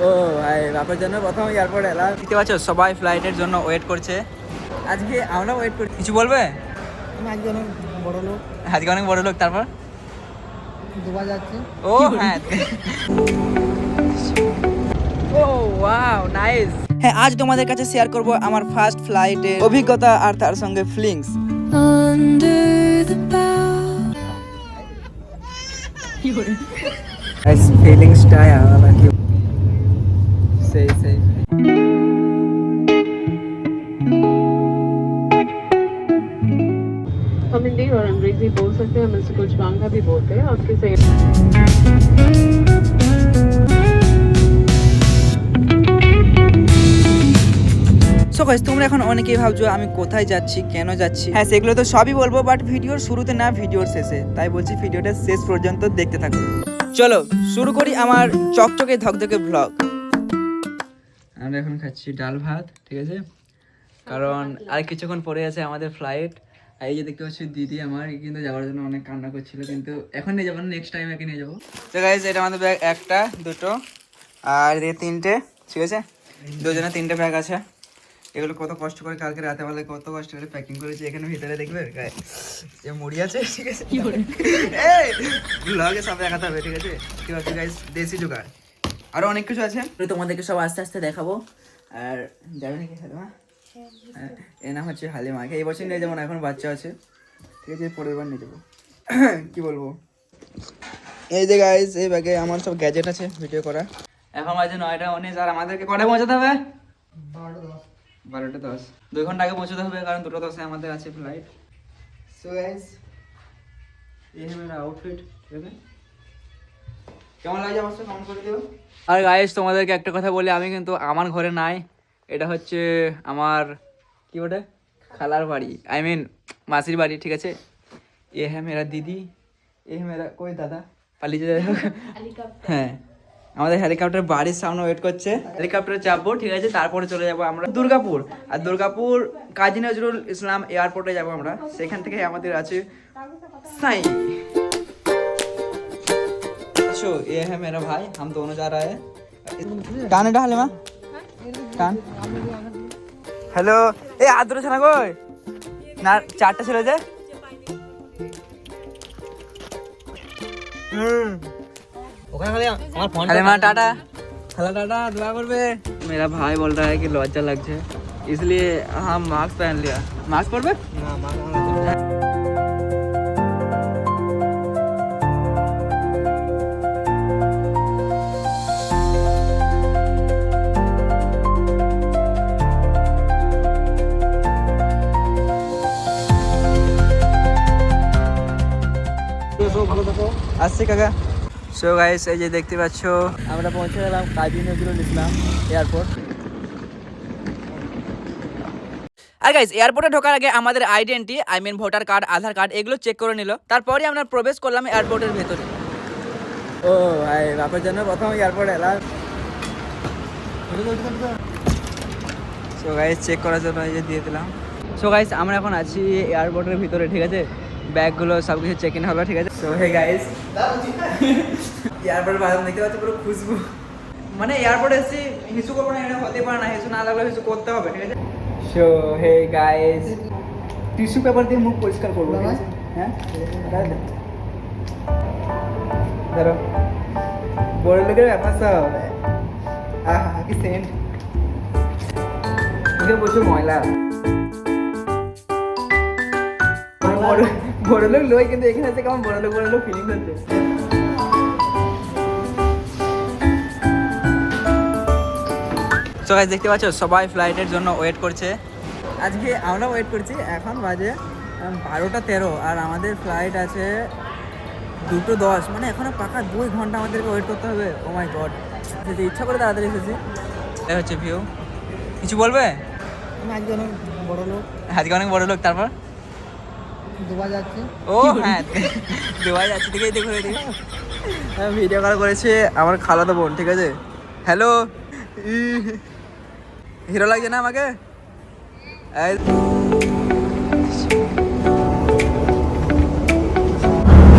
ও ভাই বাপের জন্য প্রথম এয়ারপোর্ট এলাম। দেখতে পাচ্ছ সবাই ফ্লাইটের জন্য ওয়েট করছে। আজকে আমরা ওয়েট করছি কিছু বলবে? আজকে অনেক বড় লোক। আজকে অনেক বড় লোক তারপর? যাচ্ছে। ও হ্যাঁ। ও ওয়াও নাইস হ্যাঁ আজ তোমাদের কাছে শেয়ার করব আমার ফার্স্ট ফ্লাইটের অভিজ্ঞতা আর তার সঙ্গে ফিলিংস. ফিলিংসটাই আলাদা কি সেই সেই हम हिंदी और अंग्रेजी बोल सकते हैं हम इससे कुछ बांग्ला भी बोलते हैं आपके सही সো গাইস তোমরা এখন অনেকেই ভাবছো আমি কোথায় যাচ্ছি কেন যাচ্ছি হ্যাঁ সেগুলো তো সবই বলবো বাট ভিডিওর শুরুতে না ভিডিওর শেষে তাই বলছি ভিডিওটা শেষ পর্যন্ত দেখতে থাকো চলো শুরু করি আমার চকচকে ধকধকে ব্লগ আমরা এখন খাচ্ছি ডাল ভাত ঠিক আছে? কারণ আর কিছুক্ষণ পরে আছে আমাদের ফ্লাইট এই যে দেখতে পাচ্ছি দিদি আমার কিন্তু যাওয়ার জন্য অনেক কান্না করছিল কিন্তু এখন নিয়ে যাব না নেক্সট টাইম একে নিয়ে যাব। তো গাইজ এটা আমাদের ব্যাগ একটা দুটো আর এদিকে তিনটে ঠিক আছে? দুজনে তিনটে ব্যাগ আছে। এগুলো কত কষ্ট করে কালকে রাতে বেলায় কত কষ্ট করে প্যাকিং করেছি এখানে ভিতরে দেখবে? গায়ে যে মুড়ি আছে ঠিক আছে? এই ব্লগে সব দেখাতে হবে ঠিক আছে? ঠিক আছে গাইস দেশি জোগাড়। আরও অনেক কিছু আছে। তোমাদেরকে সব আস্তে আস্তে দেখাবো। আর যাবে নাকি হালিমা হ্যাঁ, এর নাম হচ্ছে হালিমাকে এই বছর নিয়ে যাব না এখন বাচ্চা আছে ঠিক আছে পরের বার নিয়ে যাব। কি বলব? এই যে গাইস এই ব্যাগে আমার সব গ্যাজেট আছে ভিডিও করা। এখন বাজে নয়টা উনিশ আর আমাদেরকে কটায় পৌঁছাতে হবে? বারোটা দশ। দুই ঘণ্টা আগে পৌঁছাতে হবে কারণ দুটো দশে আমাদের আছে ফ্লাইট সো গাইস এই মেরা আউটফিট ঠিক আছে? কেমন লাগছে অবশ্যই কমেন্ট করে দিও। আর গাইস তোমাদেরকে একটা কথা বলি আমি কিন্তু আমার ঘরে নাই। এটা হচ্ছে আমার কি ওটা খালার বাড়ি। আই মিন মাসির বাড়ি ঠিক আছে? এ হ্যাঁ মেরা দিদি এ হ্যাঁ মেরা কই দাদা? পালিয়ে যাই হ্যাঁ। আমাদের হেলিকপ্টার বাড়ির সামনে ওয়েট করছে। হেলিকপ্টারে চাপবো ঠিক আছে? তারপরে চলে যাব আমরা দুর্গাপুর। আর দুর্গাপুর কাজী নজরুল ইসলাম এয়ারপোর্টে যাব আমরা। সেখান থেকে আমাদের আছে साई शो ये है मेरा भाई हम दोनों जा रहे हैं কান এটা হালে মা কান হ্যালো এ আদরে ছানা কই না চারটা ছিল যে अरे माँ टाटा हेलो टाटा दुआ कर बे मेरा भाई बोल रहा है कि लज्जा लग जाए इसलिए हम मास्क पहन लिया मास्क पहन बे আসছি কাকা। সো গাইস এই যে দেখতে পাচ্ছ। আমরা পৌঁছে গেলাম কাজী নজরুল ইসলাম এয়ারপোর্ট। আর গাইস এয়ারপোর্টে ঢোকার আগে আমাদের identity I mean voter card Aadhaar card এগুলো চেক করে নিল। তারপরে আমরা প্রবেশ করলাম এয়ারপোর্টের ভেতরে। ও ভাই বাপের জন্য প্রথম এয়ারপোর্ট এলাম। সো গাইস চেক করার জন্য এই যে দিয়ে দিলাম। সো গাইস আমরা এখন আছি এয়ারপোর্টের ভিতরে ঠিক আছে? ব্যাগগুলো সব কিছু চেক ইন হলো ঠিক আছে? সো হে গাইস এয়ারপোর্টের বাথরুম দেখতে পাচ্ছি পুরো খুশবু। মানে এয়ারপোর্টে এসেছি হিসু করব না এটা হতে পারে না হিসু না লাগলে হিসু করতে হবে ঠিক আছে? So hey guys tissue paper দিয়ে মুখ পরিষ্কার করব হ্যাঁ? ধরো বড় লোকের ব্যাপার সব। আহা কি সেন্ট প্রচুর ময়লা। বড় বড় লোক কিন্তু এখানে আছে কেমন বড় লোক বড় লোক ফিলিং হচ্ছে? সো গাইস দেখতে পাচ্ছ সবাই ফ্লাইটের জন্য ওয়েট করছে। আজকে আমরা ওয়েট করছি এখন বাজে বারোটা তেরো আর আমাদের ফ্লাইট আছে দুটো দশ। মানে এখনও পাকা দুই ঘণ্টা আমাদেরকে ওয়েট করতে হবে। ও মাই গড যদি ইচ্ছা করে তাড়াতাড়ি এসেছি। এই হচ্ছে ভিউ কিছু বলবে? আজকে অনেক বড় লোক আজকে অনেক বড় লোক তারপর? ও হ্যাঁ। দুবাই যাচ্ছি দেখে দেখো দেখে ভিডিও কল করেছে আমার খালাতো বোন, ঠিক আছে? হ্যালো হিরো লাগছে না আমাকে?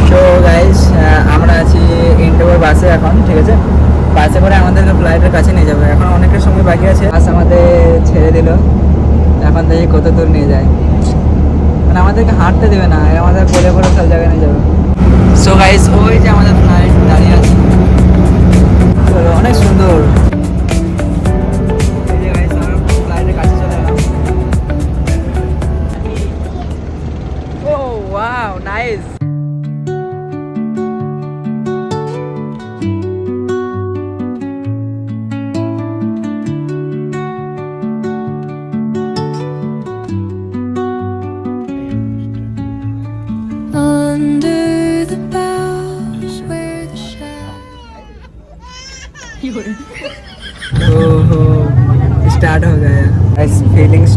সো গাইস আমরা আছি ইন্ডোর বাসে এখন, ঠিক আছে? বাসে করে আমাদেরকে ফ্লাইটের কাছে নিয়ে যাবে। এখন অনেকটা সময় বাকি আছে। বাস আমাদের ছেড়ে দিল। এখন দেখি কত দূর নিয়ে যায়। মানে আমাদেরকে হাঁটতে দেবে না আমাদের বলে বলে সব জায়গায় নিয়ে যাবে। সো গাইস ওই যে আমাদের দাঁড়িয়ে আছে। অনেক সুন্দর।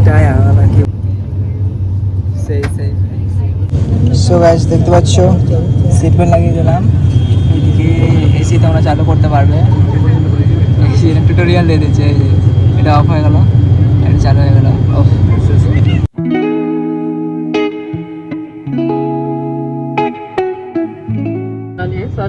গাছটায় আলাদা কি? সেই সেই। সো গাছ দেখতে পাচ্ছ? সিটবেল লাগিয়ে দিলাম। এদিকে এসি তোমরা চালু করতে পারবে। এসি টিউটোরিয়াল দিয়ে দিচ্ছে এটা অফ হয়ে গেল। এটা চালু হয়ে গেল। অফ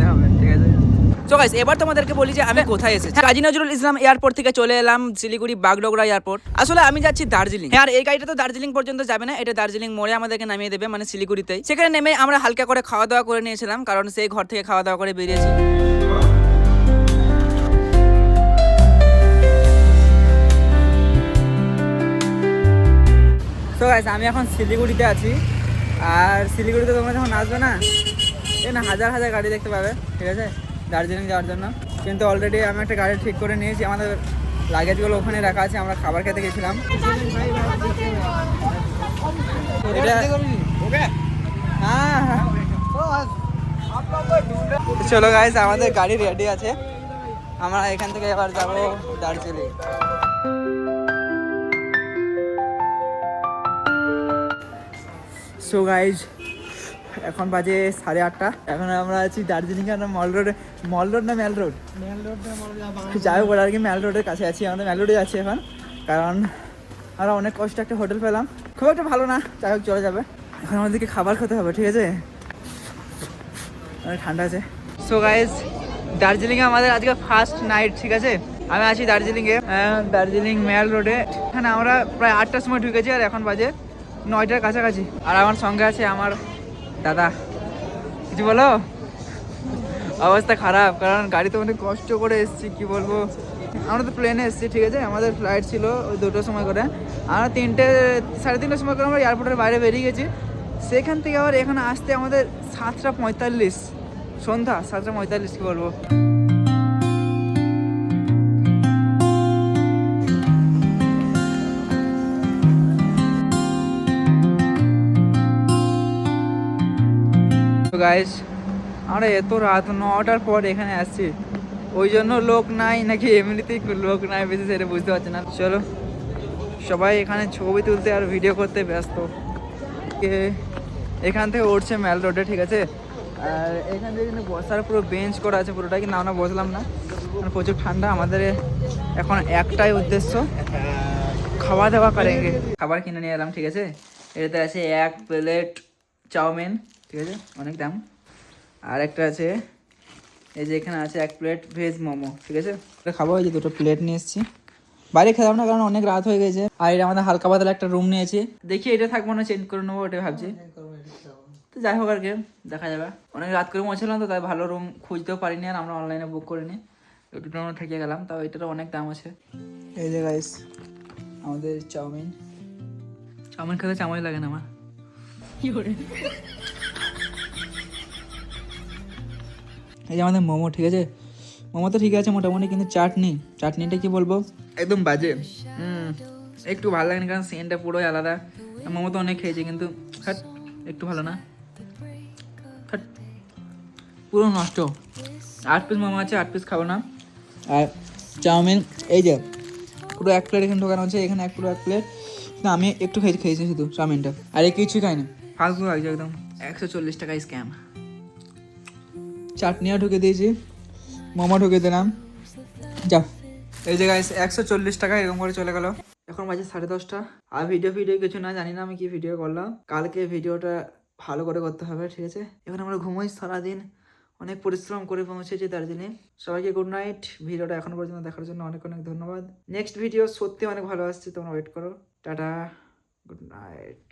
নামতে হবে ঠিক আছে? সো গাইস এবার তোমাদেরকে বলি যে আমি কোথায় এসেছি। কাজী নজরুল ইসলাম এয়ারপোর্ট থেকে চলে এলাম শিলিগুড়ি বাগডোগরা এয়ারপোর্ট। আসলে আমি যাচ্ছি দার্জিলিং। হ্যাঁ, আর এই গাড়িটা তো দার্জিলিং পর্যন্ত যাবে না এটা দার্জিলিং মোড়ে আমাদেরকে নামিয়ে দেবে মানে শিলিগুড়িতেই। সেখানে নেমে আমরা হালকা করে খাওয়া দাওয়া করে নিয়েছিলাম কারণ সেই ঘর থেকে খাওয়া দাওয়া করে বেরিয়েছি। তো গাইস আমি এখন শিলিগুড়িতে আছি। আর শিলিগুড়িতে তোমরা যখন আসবে না এ না, হাজার হাজার গাড়ি দেখতে পাবে, ঠিক আছে? দার্জিলিং যাওয়ার জন্য। কিন্তু অলরেডি আমি একটা গাড়ি ঠিক করে নিয়েছি, আমাদের লাগেজগুলো ওখানে রাখা আছে, আমরা খাবার খেতে গেছিলাম। হ্যাঁ হ্যাঁ। চলো গাইস আমাদের গাড়ি রেডি আছে। আমরা এখান থেকে এবার যাব দার্জিলিং। সো গাইজ এখন বাজে সাড়ে আটটা। এখন আমরা আছি দার্জিলিং এর মল রোডে মল রোড না ম্যাল রোড? যাই হোক আর কি ম্যাল রোডের কাছে আছি আমরা ম্যাল রোডে যাচ্ছি এখন। কারণ আমরা অনেক কষ্ট একটা হোটেল পেলাম। খুব একটা ভালো না যাই হোক চলে যাবে। এখন আমাদেরকে খাবার খেতে হবে ঠিক আছে? ঠান্ডা আছে। সো গাইজ দার্জিলিংয়ে আমাদের আজকে ফার্স্ট নাইট ঠিক আছে? আমি আছি দার্জিলিংয়ে দার্জিলিং ম্যাল রোডে। এখানে আমরা প্রায় আটটার সময় ঢুকেছি আর এখন বাজে নয়টার কাছাকাছি। আর আমার সঙ্গে আছে আমার দাদা, কিছু বলো? অবস্থা খারাপ, কারণ গাড়িতে অনেক কষ্ট করে এসেছি, কি বলব? আমরা তো প্লেনে এসেছি, ঠিক আছে? আমাদের ফ্লাইট ছিল ওই দুটোর সময় করে। আমরা তিনটে, সাড়ে তিনটের সময় করে আমরা এয়ারপোর্টের বাইরে বেরিয়ে গেছি। সেখান থেকে আবার এখানে আসতে আমাদের সাতটা পঁয়তাল্লিশ, সন্ধ্যা সাতটা পঁয়তাল্লিশ, কি বলব? গাইস আমরা এত রাত নটার পর এখানে আসছি। ওই জন্য লোক নাই নাকি? এমনিতেই লোক নাই বেশি, সেটা বুঝতে পারছি না। চলো, সবাই এখানে ছবি তুলতে আর ভিডিও করতে ব্যস্ত। এখান থেকে উঠছে ম্যাল রোডে, ঠিক আছে? আর এখান থেকে কিন্তু বসার পুরো বেঞ্চ করা আছে পুরোটা, কিন্তু আমরা বসলাম না। মানে প্রচুর ঠান্ডা, আমাদের এখন একটাই উদ্দেশ্য। খাওয়া দাওয়া করেঙ্গে। খাবার কিনে নিয়ে এলাম, ঠিক আছে? এটাতে আছে এক প্লেট চাউমিন। ঠিক আছে? অনেক দাম। আর একটা আছে এই যে এখানে আছে এক প্লেট ভেজ মোমো ঠিক আছে? এটা খাব এই যে দুটো প্লেট নিয়ে এসেছি। বাইরে খেলাম না কারণ অনেক রাত হয়ে গেছে। আর এটা আমাদের হালকা পাতলা একটা রুম নিয়েছি। দেখি এটা থাকব না চেঞ্জ করে নেব ওটাই ভাবছি। তো যাই হোক আর কি দেখা যাবে। অনেক রাত করে পৌঁছলাম তো তাই ভালো রুম খুঁজতেও পারিনি আর আমরা অনলাইনে বুক করিনি। দুটো আমরা থেকে গেলাম তাও এটারও অনেক দাম আছে। এই যে গাইস আমাদের চাউমিন। চাউমিন খেতে চামচ লাগে না আমার। এই যে আমাদের মোমো ঠিক আছে? মোমো তো ঠিক আছে মোটামুটি কিন্তু চাটনি চাটনিটা কি বলব? একদম বাজে। একটু ভালো লাগে না কারণ সেন্টটা পুরোই আলাদা। মোমো তো অনেক খেয়েছি কিন্তু হাট একটু ভালো না। হাট পুরো নষ্ট। আট পিস মোমো আছে আট পিস খাব না। আর চাউমিন এই যে পুরো এক প্লেট এখানে ঢোকানো আছে এখানে এক পুরো এক প্লেট না আমি একটু খেয়ে খেয়েছি শুধু চাউমিনটা। আর কিছুই খাইনি। ফালতু লাগছে একদম। একশো চল্লিশ টাকা স্ক্যাম চাটনিও ঢুকে দিয়েছি, মোমো ঢুকে দিলাম। যা। এই যে গাইস একশো চল্লিশ টাকা এরকম করে চলে গেল। এখন বাজে সাড়ে দশটা। আর ভিডিও ভিডিও কিছু না, জানি না আমি কি ভিডিও করলাম। কালকে ভিডিওটা ভালো করে করতে হবে, ঠিক আছে? এখন আমরা ঘুমোই সারাদিন। অনেক পরিশ্রম করে পৌঁছেছি দার্জিলিং। সবাইকে গুড নাইট ভিডিওটা এখন পর্যন্ত দেখার জন্য অনেক অনেক ধন্যবাদ। নেক্সট ভিডিও সত্যি অনেক ভালো আসছে, তোমরা ওয়েট করো। টাটা। Good night